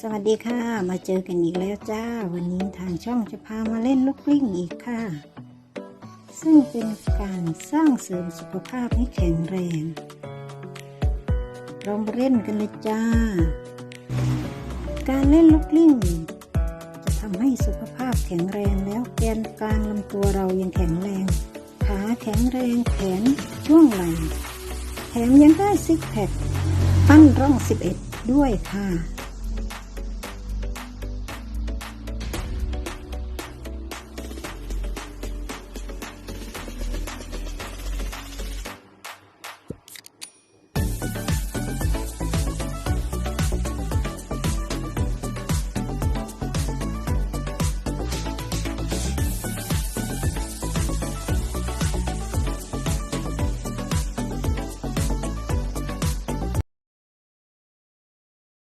สวัสดีค่ะ มาเจอกันอีกแล้วจ้า วันนี้ทางช่องจะพามาเล่นลูกกลิ้งอีกค่ะ ซึ่งเป็นการสร้างเสริมสุขภาพให้แข็งแรงลองมาเล่นกันเลยจ้า การเล่นลูกกลิ้งจะทำให้สุขภาพแข็งแรงแล้วแกนกลางลำตัวเรายังแข็งแรง ขาแข็งแรงแขนช่วงไหล่แถมยังได้ซิกแพคปั้นร่อง 11 ด้วยค่ะ